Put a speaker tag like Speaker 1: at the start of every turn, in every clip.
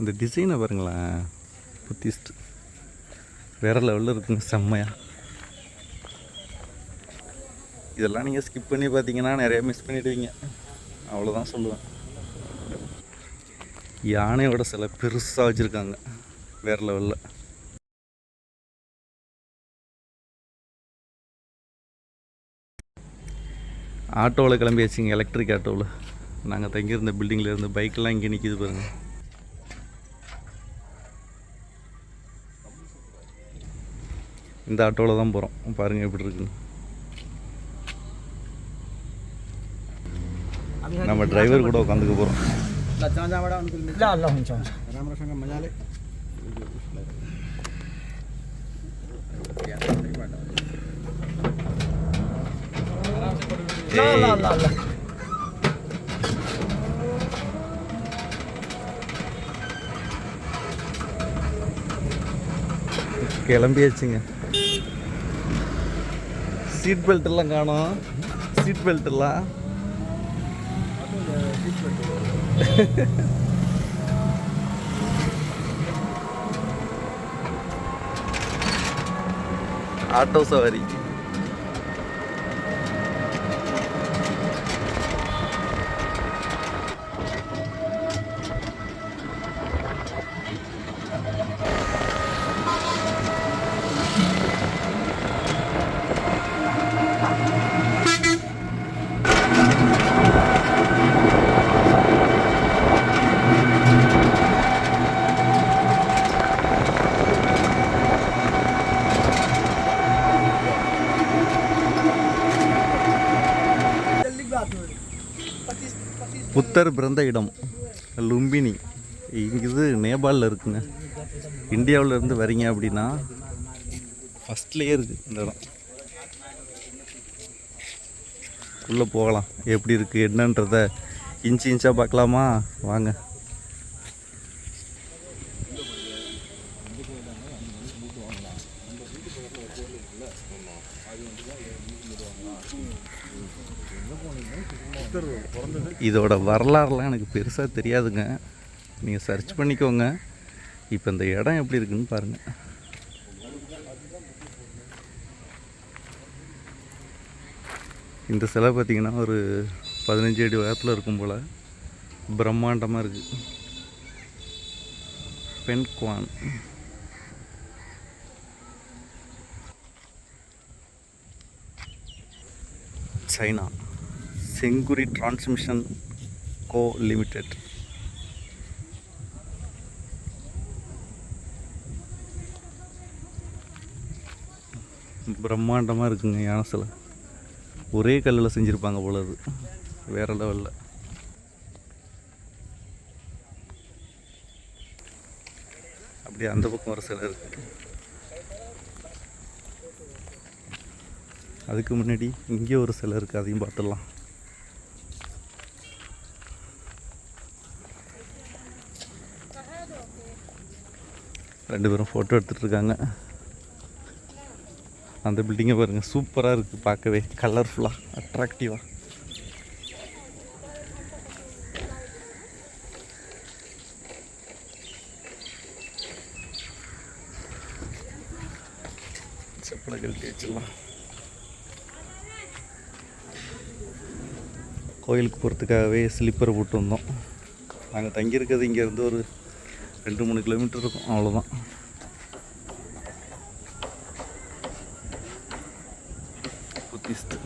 Speaker 1: இந்த டிசைனை பாருங்களேன். புத்திஸ்ட் வேறு லெவலில் இருக்குங்க செம்மையா. இதெல்லாம் நீங்கள் ஸ்கிப் பண்ணி பார்த்தீங்கன்னா நிறைய மிஸ் பண்ணிடுவீங்க. அவ்வளோதான் சொல்லுவேன். யானையோட சிலை பெருசாக வச்சுருக்காங்க வேறு லெவலில் ஆட்டோவில் கிளம்பியாச்சுங்க எலக்ட்ரிக் ஆட்டோவில் நாங்கள் தங்கியிருந்த பில்டிங்கில் இருந்து பைக்கெல்லாம் இங்கே நிற்கிது பாருங்கள் இந்த ஆட்டோவில் தான் போகிறோம் பாருங்க எப்படி இருக்குன்னு. நம்ம டிரைவர் கூட உட்காந்துக்க போகிறோம் கிளம்பியாச்சுங்க. சீட் பெல்ட் எல்லாம் காணும். சீட் பெல்ட் எல்லாம். ஆட்டோ சவாரி. புத்தர் பிறந்த இடம் லும்பினி. இங்க இது நேபாளில் இருக்குங்க. இந்தியாவில் இருந்து வரீங்க அப்படின்னா ஃபஸ்ட்லேயே இருக்குது இந்த இடம். உள்ளே போகலாம். எப்படி இருக்குது என்னன்றத இன்ச்சு இன்ச்சாக பார்க்கலாமா? வாங்க. இதோட வரலாறுலாம் எனக்கு பெருசாக தெரியாதுங்க. நீங்கள் சர்ச் பண்ணிக்கோங்க. இப்போ இந்த இடம் எப்படி இருக்குன்னு பாருங்கள் இந்த சிலை பார்த்திங்கன்னா ஒரு பதினஞ்சு அடி உயரத்தில் இருக்கும் போல் பிரம்மாண்டமாக இருக்குது பென்குவான். சைனா. செங்குரி டிரான்ஸ்மிஷன் கோ லிமிடெட். பிரம்மாண்டமாக இருக்குங்க யானை சிலை. ஒரே கல்லில் செஞ்சுருப்பாங்க போல அது. வேறு லெவலில் அப்படியே அந்த பக்கம் வர சிலை இருக்குது அதுக்கு முன்னாடி இங்கே ஒரு சிலை இருக்குது அதையும் பார்த்துடலாம். ரெண்டு பேரும் ஃபோட்டோ எடுத்துகிட்டு இருக்காங்க. அந்த பில்டிங்கை பாருங்கள் சூப்பராக இருக்குது பார்க்கவே. கலர்ஃபுல்லாக அட்ராக்டிவாக செப்பலை கழட்டி வச்சிடலாம். கோயிலுக்கு போகிறதுக்காகவே ஸ்லீப்பர் போட்டு வந்தோம். நாங்கள் தங்கியிருக்கிறது இங்கேருந்து ஒரு ரெண்டு மூணு கிலோமீட்டர் இருக்கும். அவ்வளோதான் புத்திஸ்ட்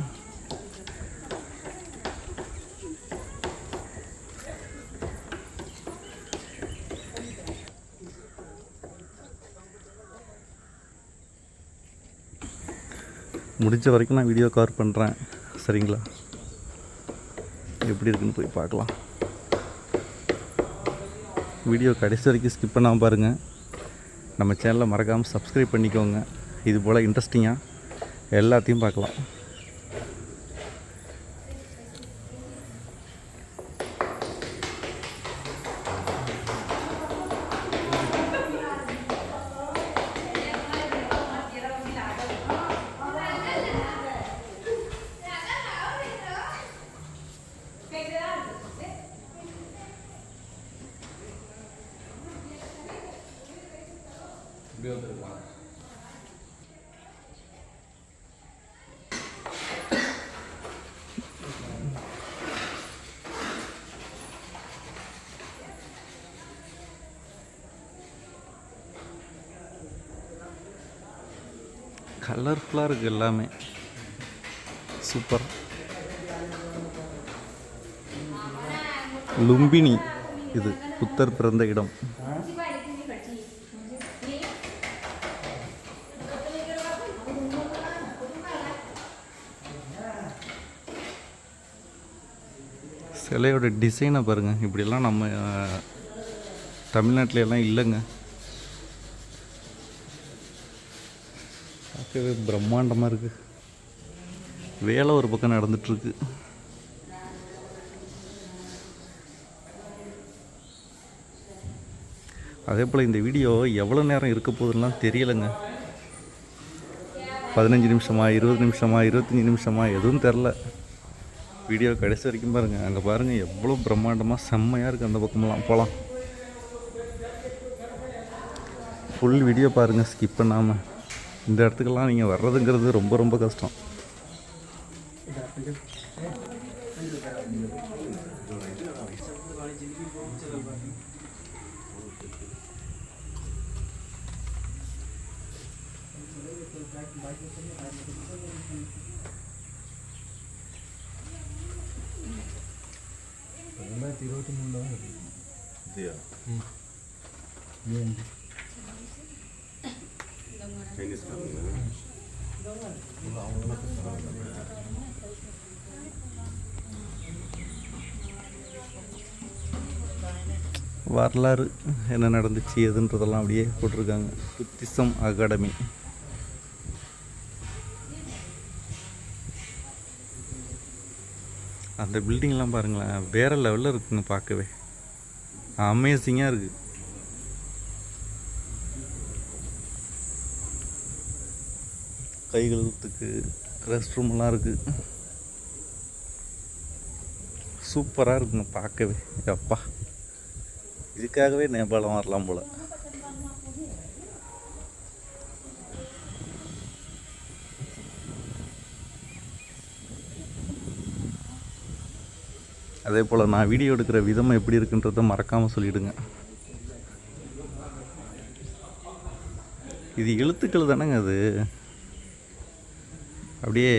Speaker 1: முடிஞ்ச வரைக்கும் நான் வீடியோ கவர் பண்ணுறேன் சரிங்களா? எப்படி இருக்குன்னு போய் பார்க்கலாம். வீடியோ கடைசி வரைக்கும் ஸ்கிப் பண்ணாமல் பாருங்கள் நம்ம சேனலை மறக்காமல் சப்ஸ்கிரைப் பண்ணிக்கோங்க. இது போல் இன்ட்ரெஸ்டிங்காக எல்லாத்தையும் பார்க்கலாம். கலர்ஃபுல்லாக இருக்குது எல்லாமே. சூப்பர் லும்பினி. இது புத்தர் பிறந்த இடம். சிலையோட டிசைனை பாருங்கள் இப்படியெல்லாம் நம்ம தமிழ்நாட்டில எல்லாம் இல்லைங்க. பார்க்கவே பிரம்மாண்டமாக இருக்குது வேலை ஒரு பக்கம் நடந்துட்டுருக்கு. அதே போல் இந்த வீடியோ எவ்வளோ நேரம் இருக்க போகுதுலாம் தெரியலைங்க. பதினஞ்சு நிமிஷமா இருபது நிமிஷமா இருபத்தஞ்சி நிமிஷமா எதுவும் தெரில வீடியோ கடைசி வரைக்கும் பாருங்கள் அங்கே பாருங்கள் எவ்வளோ பிரம்மாண்டமாக செம்மையாக இருக்குது அந்த பக்கமெல்லாம். போகலாம் ஃபுல் வீடியோ பாருங்கள் ஸ்கிப் பண்ணாமல் இந்த இடத்துக்கெல்லாம் நீங்கள் வர்றதுங்கிறது ரொம்ப ரொம்ப கஷ்டம் வரலாறு என்ன நடந்துச்சு எதுன்றதெல்லாம் அப்படியே போட்டிருக்காங்க. Buddhism academy. அந்த பில்டிங்லாம் பாருங்களேன் வேற லெவலில் இருக்குங்க பார்க்கவே. அமேசிங்காக இருக்குது கை கழுவுறதுக்கு ரெஸ்ட் ரூம்லாம் இருக்குது சூப்பராக இருக்குங்க பார்க்கவே. அப்பா இதுக்காகவே நேபாளம் வரலாம் போல். அதே போல் நான் வீடியோ எடுக்கிற விதம் எப்படி இருக்குன்றதை மறக்காமல் சொல்லிவிடுங்க இது எழுத்துக்கள் தானேங்க அது? அப்படியே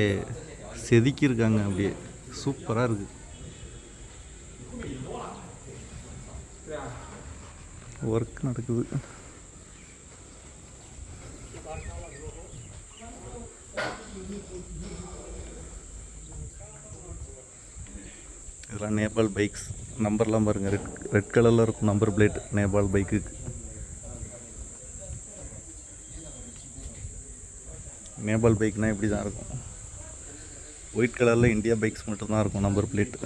Speaker 1: செதுக்கியிருக்காங்க அப்படியே. சூப்பராக இருக்குது ஒர்க் நடக்குது. இதெல்லாம் நேபாள் பைக்ஸ் நம்பர்லாம் பாருங்கள் ரெட் ரெட் கலரில் இருக்கும் நம்பர் பிளேட் நேபாள் பைக்குக்கு நேபாள் பைக்னால் இப்படி தான் இருக்கும். ஒயிட் கலரில் இந்தியா பைக்ஸ் மட்டும்தான் இருக்கும் நம்பர் பிளேட்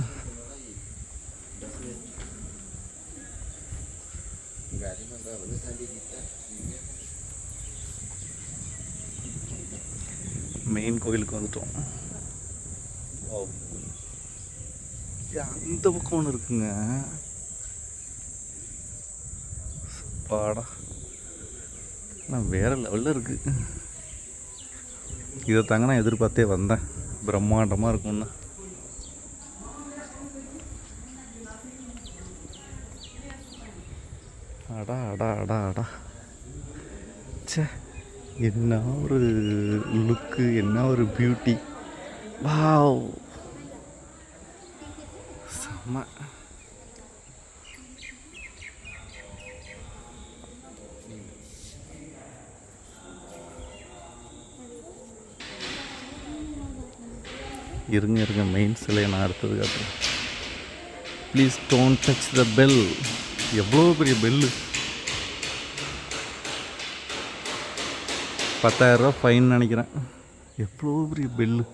Speaker 1: மெயின் கோயிலுக்கு வந்துட்டோம். அந்த பக்கம் ஒன்று இருக்குங்க. பாடா நான் வேற லெவலில் இருக்குது இதை தாங்க நான் எதிர்பார்த்தே வந்தேன். பிரம்மாண்டமாக இருக்கும்னு. அடா அடா அடா அடா. ச்சே என்ன ஒரு லுக்கு என்ன ஒரு பியூட்டி வாவ். செம்ம இருங்க இருங்க மெயின் சிலையை நான் அடுத்தது காட்டுறேன். Please don't touch the bell எவ்வளோ பெரிய பெல்லு பத்தாயிரரூபா ஃபைன் நினைக்கிறேன். எவ்வளோ பெரிய பெல்லு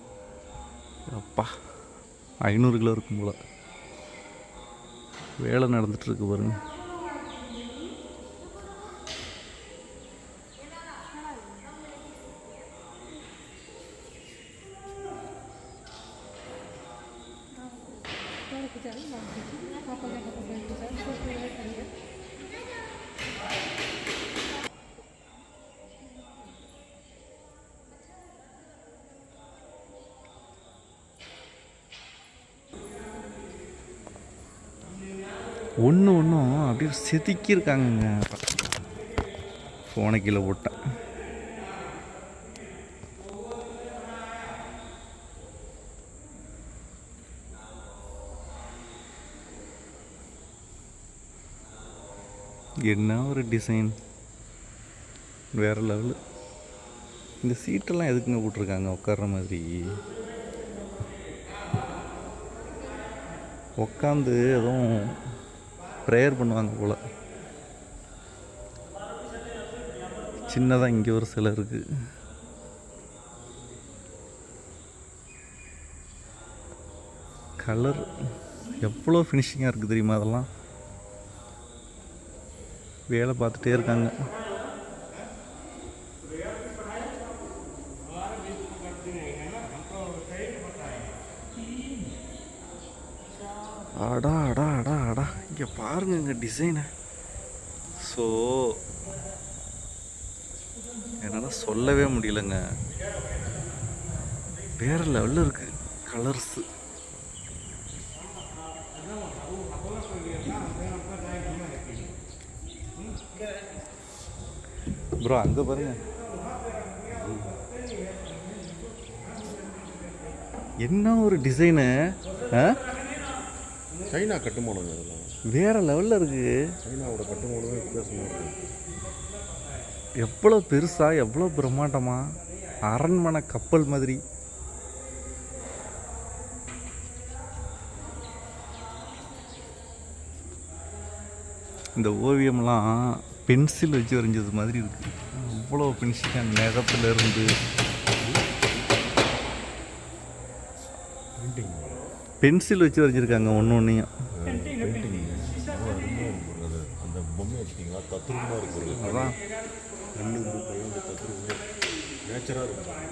Speaker 1: அப்பா ஐநூறு கிலோ இருக்கும் போல். வேலை நடந்துகிட்ருக்கு பாருங்கள் ஒன்று ஒன்றும் அப்படியே செதுக்கியிருக்காங்கங்க. ஃபோனை கீழே போட்டேன். என்ன ஒரு டிசைன் வேறு லெவலு இந்த சீட்டெல்லாம் எதுக்குங்க போட்டிருக்காங்க? உட்கார்ற மாதிரி. உட்காந்து எதுவும் ப்ரேயர் பண்ணுவாங்க போல். சின்னதாக இங்கே ஒரு சிலை இருக்குது கலர் எவ்வளோ ஃபினிஷிங்காக இருக்குது தெரியுமா அதெல்லாம்? வேலை பார்த்துட்டே இருக்காங்க அடா அடா அடா அடா பாருங்கங்க பாருங்க இங்கே டிசைனை ஸோ என்னால் சொல்லவே முடியலங்க. வேறு லெவலில் இருக்குது கலர்ஸு ப்ரோ அங்கே பாருங்க. என்ன ஒரு டிசைனு ஆ?
Speaker 2: சைனா கட்டுமானங்க
Speaker 1: வேற லெவலில் இருக்குது
Speaker 2: சைனாவோட கட்டுமானமே வித்தியாசமாக
Speaker 1: எவ்வளோ பெருசா எவ்வளோ பிரம்மாண்டமா? அரண்மனை கப்பல் மாதிரி. இந்த ஓவியம்லாம் பென்சில் வச்சு வரைஞ்சது மாதிரி இருக்கு. அவ்வளோ ஃபினிஷிங்காக நிறத்துல இருந்து. பென்சில் வச்சு வரைஞ்சிருக்காங்க ஒன்று ஒன்றையும்
Speaker 2: அந்த பொம்மை வச்சுக்கிங்களா தத்ரூபமாக இருக்கிறது
Speaker 1: அதான்
Speaker 2: கண்ணு மூக்கையும் அந்த தத்ரூபமாக நேச்சராக இருக்கும்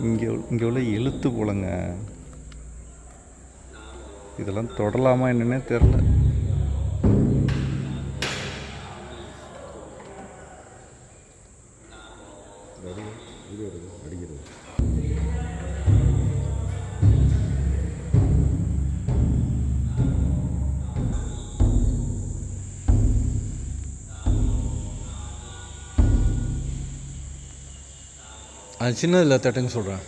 Speaker 1: இங்கே இங்கே உள்ள எழுத்து போலங்க. இதெல்லாம் தொடலாமா என்னன்னே தெரில நான் சின்னதில் தட்டுன்னு சொல்கிறேன்